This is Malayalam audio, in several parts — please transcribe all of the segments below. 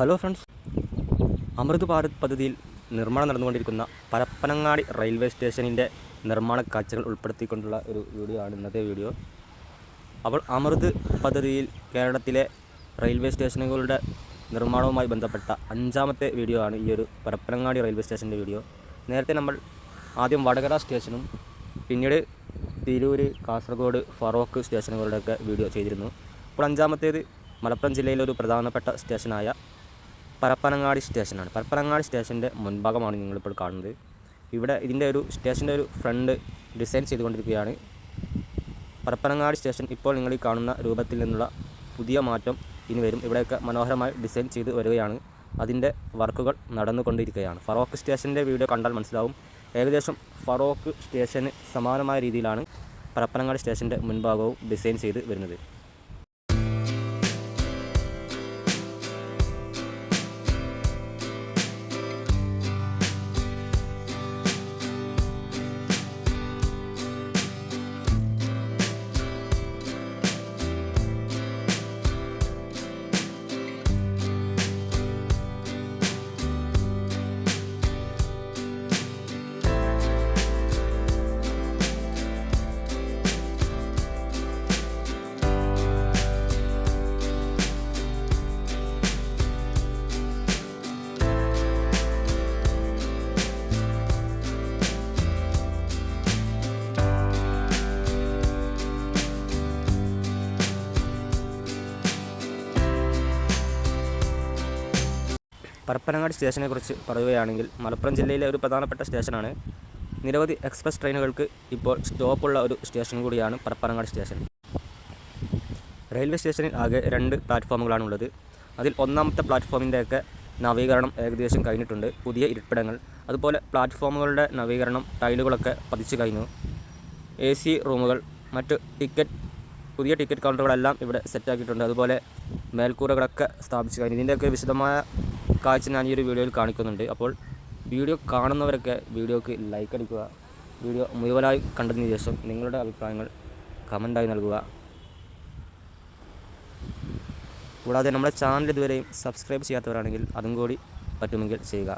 ഹലോ ഫ്രണ്ട്സ് അമൃത് ഭാരത് പദ്ധതിയിൽ നിർമ്മാണം നടന്നുകൊണ്ടിരിക്കുന്ന പരപ്പനങ്ങാടി റെയിൽവേ സ്റ്റേഷനിന്റെ നിർമ്മാണ കാഴ്ചകൾ ഉൾപ്പെടുത്തിക്കൊണ്ടുള്ള ഒരു വീഡിയോ ആണ് ഇന്നത്തെ വീഡിയോ. അപ്പോൾ അമൃത് പദ്ധതിയിൽ കേരളത്തിലെ റെയിൽവേ സ്റ്റേഷനുകളുടെ നിർമ്മാണവുമായി ബന്ധപ്പെട്ട അഞ്ചാമത്തെ വീഡിയോ ആണ് ഈ ഒരു പരപ്പനങ്ങാടി റെയിൽവേ സ്റ്റേഷന്റെ വീഡിയോ. നേരത്തെ നമ്മൾ ആദ്യം വടകര സ്റ്റേഷനും പിന്നീട് തിരൂർ കാസർഗോഡ് ഫറോക്ക് സ്റ്റേഷനുകളുടെയൊക്കെ വീഡിയോ ചെയ്തിരുന്നു. അപ്പോൾ അഞ്ചാമത്തേത് മലപ്പുറം ജില്ലയിലെ ഒരു പ്രധാനപ്പെട്ട സ്റ്റേഷനായ പരപ്പനങ്ങാടി സ്റ്റേഷനാണ്. പരപ്പനങ്ങാടി സ്റ്റേഷന്റെ മുൻഭാഗമാണ് നിങ്ങളിപ്പോൾ കാണുന്നത്. ഇവിടെ ഇതിന്റെ ഒരു സ്റ്റേഷന്റെ ഒരു ഫ്രണ്ട് ഡിസൈൻ ചെയ്തുകൊണ്ടിരിക്കുകയാണ്. പരപ്പനങ്ങാടി സ്റ്റേഷൻ ഇപ്പോൾ നിങ്ങൾ ഈ കാണുന്ന രൂപത്തിൽ നിന്നുള്ള പുതിയ മാറ്റം ഇനി വരും. ഇവിടെയൊക്കെ മനോഹരമായി ഡിസൈൻ ചെയ്ത് വരികയാണ്. അതിന്റെ വർക്കുകൾ നടന്നുകൊണ്ടിരിക്കുകയാണ്. ഫറോക്ക് സ്റ്റേഷന്റെ വീഡിയോ കണ്ടാൽ മനസ്സിലാവും. ഏകദേശം ഫറോക്ക് സ്റ്റേഷന് സമാനമായ രീതിയിലാണ് പരപ്പനങ്ങാടി സ്റ്റേഷന്റെ മുൻഭാഗവും ഡിസൈൻ ചെയ്ത് വരുന്നത്. പരപ്പനങ്ങാടി സ്റ്റേഷനെക്കുറിച്ച് പറയുകയാണെങ്കിൽ മലപ്പുറം ജില്ലയിലെ ഒരു പ്രധാനപ്പെട്ട സ്റ്റേഷനാണ്. നിരവധി എക്സ്പ്രസ് ട്രെയിനുകൾക്ക് ഇപ്പോൾ സ്റ്റോപ്പുള്ള ഒരു സ്റ്റേഷൻ കൂടിയാണ് പരപ്പനങ്ങാടി സ്റ്റേഷൻ. റെയിൽവേ സ്റ്റേഷനിൽ ആകെ രണ്ട് പ്ലാറ്റ്ഫോമുകളാണുള്ളത്. അതിൽ ഒന്നാമത്തെ പ്ലാറ്റ്ഫോമിന്റെയൊക്കെ നവീകരണം ഏകദേശം കഴിഞ്ഞിട്ടുണ്ട്. പുതിയ ഇരിപ്പിടങ്ങൾ അതുപോലെ പ്ലാറ്റ്ഫോമുകളുടെ നവീകരണം ടൈലുകളൊക്കെ പതിച്ചു കഴിഞ്ഞു. എ സി റൂമുകൾ മറ്റ് ടിക്കറ്റ് പുതിയ ടിക്കറ്റ് കൗണ്ടറുകളെല്ലാം ഇവിടെ സെറ്റാക്കിയിട്ടുണ്ട്. അതുപോലെ മേൽക്കൂരകളൊക്കെ സ്ഥാപിച്ചു കഴിഞ്ഞു. ഇതിന്റെയൊക്കെ വിശദമായ കാഴ്ച ഞാൻ ഈ ഒരു വീഡിയോയിൽ കാണിക്കുന്നുണ്ട്. അപ്പോൾ വീഡിയോ കാണുന്നവരൊക്കെ വീഡിയോക്ക് ലൈക്ക് അടിക്കുക. വീഡിയോ മുഴുവനായി കണ്ടതിന് ശേഷം നിങ്ങളുടെ അഭിപ്രായങ്ങൾ കമന്റായി നൽകുക. കൂടാതെ നമ്മുടെ ചാനൽ ഇതുവരെയും സബ്സ്ക്രൈബ് ചെയ്യാത്തവരാണെങ്കിൽ അതും കൂടി പറ്റുമെങ്കിൽ ചെയ്യുക.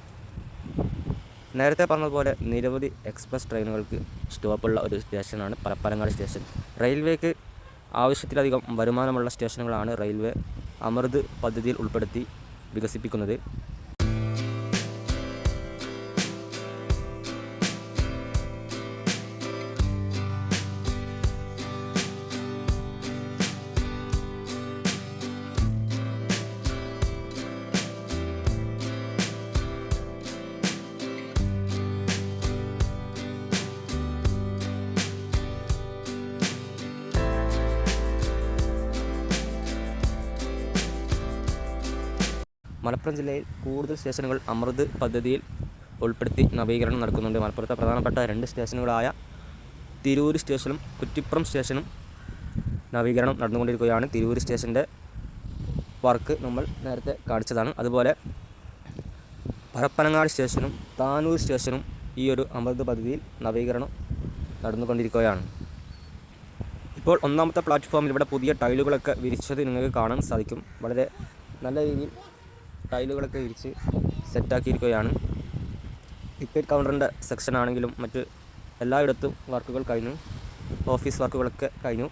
നേരത്തെ പറഞ്ഞതുപോലെ നിരവധി എക്സ്പ്രസ് ട്രെയിനുകൾക്ക് സ്റ്റോപ്പുള്ള ഒരു സ്റ്റേഷനാണ് പരപ്പനങ്ങാടി സ്റ്റേഷൻ റെയിൽവേക്ക് ആവശ്യത്തിലധികം വരുമാനമുള്ള സ്റ്റേഷനുകളാണ് റെയിൽവേ അമൃത് പദ്ധതിയിൽ ഉൾപ്പെടുത്തി വികസിപ്പിക്കുന്നത്. മലപ്പുറം ജില്ലയിൽ കൂടുതൽ സ്റ്റേഷനുകൾ അമൃത് പദ്ധതിയിൽ ഉൾപ്പെടുത്തി നവീകരണം നടക്കുന്നുണ്ട്. മലപ്പുറത്തെ പ്രധാനപ്പെട്ട രണ്ട് സ്റ്റേഷനുകളായ തിരൂർ സ്റ്റേഷനും കുറ്റിപ്പുറം സ്റ്റേഷനും നവീകരണം നടന്നുകൊണ്ടിരിക്കുകയാണ്. തിരൂർ സ്റ്റേഷന്റെ വർക്ക് നമ്മൾ നേരത്തെ കാണിച്ചതാണ്. അതുപോലെ പരപ്പനങ്ങാട് സ്റ്റേഷനും താനൂർ സ്റ്റേഷനും ഈ ഒരു അമൃത് പദ്ധതിയിൽ നവീകരണം നടന്നുകൊണ്ടിരിക്കുകയാണ്. ഇപ്പോൾ ഒന്നാമത്തെ പ്ലാറ്റ്ഫോമിൽ ഇവിടെ പുതിയ ടൈലുകളൊക്കെ വിരിച്ചത് നിങ്ങൾക്ക് കാണാൻ സാധിക്കും. വളരെ നല്ല രീതിയിൽ ടൈലുകളൊക്കെ വിരിച്ച് സെറ്റാക്കിയിരിക്കുകയാണ്. ടിക്കറ്റ് കൗണ്ടറിന്റെ സെക്ഷൻ ആണെങ്കിലും മറ്റ് എല്ലായിടത്തും വർക്കുകൾ കഴിഞ്ഞു. ഓഫീസ് വർക്കുകളൊക്കെ കഴിഞ്ഞു.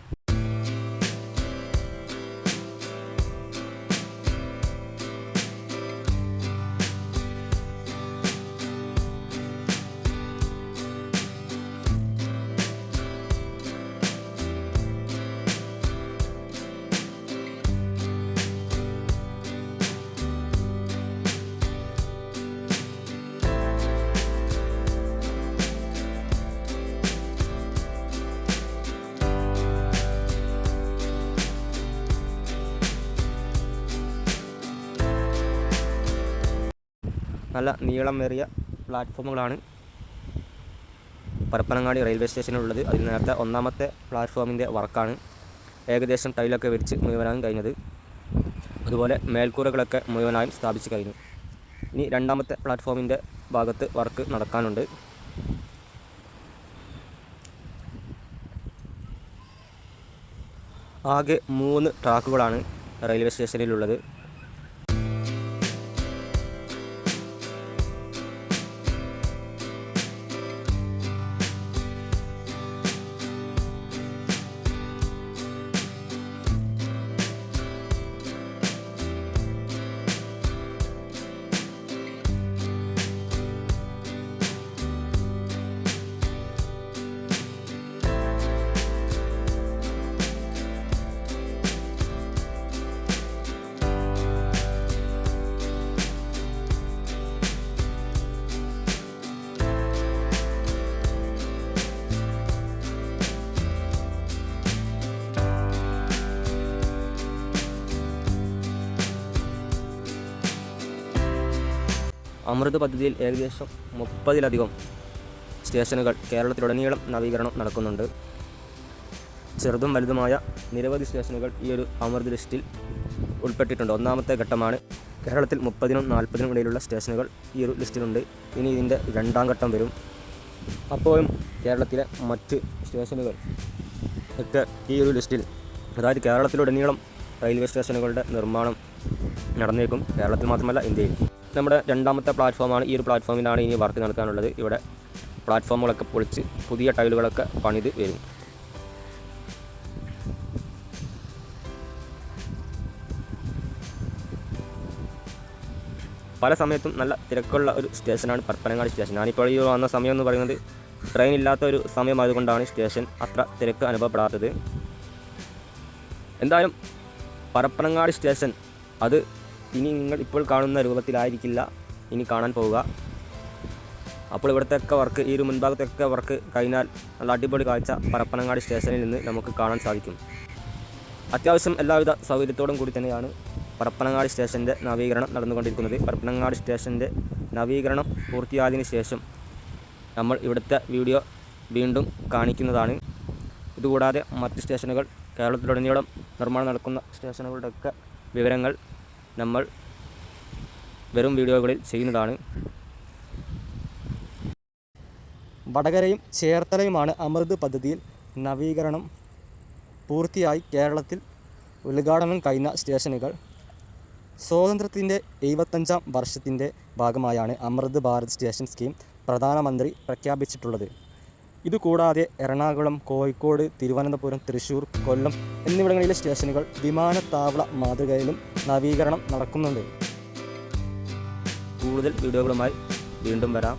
നല്ല നീളമേറിയ പ്ലാറ്റ്ഫോമുകളാണ് പരപ്പനങ്ങാടി റെയിൽവേ സ്റ്റേഷനിലുള്ളത്. അതിൽ നേരത്തെ ഒന്നാമത്തെ പ്ലാറ്റ്ഫോമിന്റെ വർക്കാണ് ഏകദേശം ടൈലൊക്കെ വിരിച്ച് മുഴുവനായും കഴിഞ്ഞത്. അതുപോലെ മേൽക്കൂരകളൊക്കെ മുഴുവനായും സ്ഥാപിച്ച് കഴിഞ്ഞു. ഇനി രണ്ടാമത്തെ പ്ലാറ്റ്ഫോമിന്റെ ഭാഗത്ത് വർക്ക് നടക്കാനുണ്ട്. ആകെ മൂന്ന് ട്രാക്കുകളാണ് റെയിൽവേ സ്റ്റേഷനിലുള്ളത്. അമൃത് പദ്ധതിയിൽ ഏകദേശം മുപ്പതിലധികം സ്റ്റേഷനുകൾ കേരളത്തിലുടനീളം നവീകരണം നടക്കുന്നുണ്ട്. ചെറുതും വലുതുമായ നിരവധി സ്റ്റേഷനുകൾ ഈ ഒരു അമൃത് ലിസ്റ്റിൽ ഉൾപ്പെട്ടിട്ടുണ്ട്. ഒന്നാമത്തെ ഘട്ടമാണ് കേരളത്തിൽ മുപ്പതിനും നാൽപ്പതിനും ഇടയിലുള്ള സ്റ്റേഷനുകൾ ഈ ഒരു ലിസ്റ്റിലുണ്ട്. ഇനി ഇതിന്റെ രണ്ടാം ഘട്ടം വരും. അപ്പോഴും കേരളത്തിലെ മറ്റ് സ്റ്റേഷനുകൾ ഒക്കെ ഈ ഒരു ലിസ്റ്റിൽ അതായത് കേരളത്തിലുടനീളം റെയിൽവേ സ്റ്റേഷനുകളുടെ നിർമ്മാണം നടന്നേക്കും. കേരളത്തിൽ മാത്രമല്ല ഇന്ത്യയിൽ. നമ്മുടെ രണ്ടാമത്തെ പ്ലാറ്റ്ഫോമാണ് ഈ ഒരു പ്ലാറ്റ്ഫോമിലാണ് ഇനി വർക്ക് നടക്കാനുള്ളത് ഇവിടെ പ്ലാറ്റ്ഫോമുകളൊക്കെ പൊളിച്ച് പുതിയ ടൈലുകളൊക്കെ പണിത് വരും. പല സമയത്തും നല്ല തിരക്കുള്ള ഒരു സ്റ്റേഷനാണ് പരപ്പനങ്ങാടി സ്റ്റേഷൻ. ഞാനിപ്പോൾ ഈ വന്ന സമയം എന്ന് പറയുന്നത് ട്രെയിൻ ഇല്ലാത്ത ഒരു സമയമായതുകൊണ്ടാണ് സ്റ്റേഷൻ അത്ര തിരക്ക് അനുഭവപ്പെടാത്തത്. എന്തായാലും പരപ്പനങ്ങാടി സ്റ്റേഷൻ അത് ഇനി നിങ്ങൾ ഇപ്പോൾ കാണുന്ന രൂപത്തിലായിരിക്കില്ല. ഇനി കാണാൻ പോവുക. അപ്പോൾ ഇവിടുത്തെയൊക്കെ വർക്ക് ഈ ഒരു മുൻഭാഗത്തൊക്കെ വർക്ക് കഴിഞ്ഞാൽ നല്ല അടിപൊളി കാഴ്ച പരപ്പനങ്ങാടി സ്റ്റേഷനിൽ നിന്ന് നമുക്ക് കാണാൻ സാധിക്കും. അത്യാവശ്യം എല്ലാവിധ സൗകര്യത്തോടും കൂടി തന്നെയാണ് പരപ്പനങ്ങാടി സ്റ്റേഷന്റെ നവീകരണം നടന്നുകൊണ്ടിരിക്കുന്നത്. പരപ്പനങ്ങാടി സ്റ്റേഷന്റെ നവീകരണം പൂർത്തിയായതിനു ശേഷം നമ്മൾ ഇവിടുത്തെ വീഡിയോ വീണ്ടും കാണിക്കുന്നതാണ്. ഇതുകൂടാതെ മറ്റ് സ്റ്റേഷനുകൾ കേരളത്തിലുടനീളം നിർമ്മാണം നടക്കുന്ന സ്റ്റേഷനുകളുടെയൊക്കെ വിവരങ്ങൾ നമ്മൾ വെറും വീഡിയോകളിൽ ചെയ്യുന്നതാണ്. വടകരയും ചേർത്തലയുമാണ് അമൃത് പദ്ധതിയിൽ നവീകരണം പൂർത്തിയായി കേരളത്തിൽ ഉദ്ഘാടനം കഴിഞ്ഞ സ്റ്റേഷനുകൾ. സ്വാതന്ത്ര്യത്തിന്റെ എഴുപത്തഞ്ചാം വർഷത്തിന്റെ ഭാഗമായാണ് അമൃത് ഭാരത് സ്റ്റേഷൻ സ്കീം പ്രധാനമന്ത്രി പ്രഖ്യാപിച്ചിട്ടുള്ളത്. ഇതുകൂടാതെ എറണാകുളം കോഴിക്കോട് തിരുവനന്തപുരം തൃശൂർ കൊല്ലം എന്നിവിടങ്ങളിലെ സ്റ്റേഷനുകൾ വിമാനത്താവള മാതൃകയിലും നവീകരണം നടക്കുന്നുണ്ട്. കൂടുതൽ വീഡിയോകളുമായി വീണ്ടും വരാം.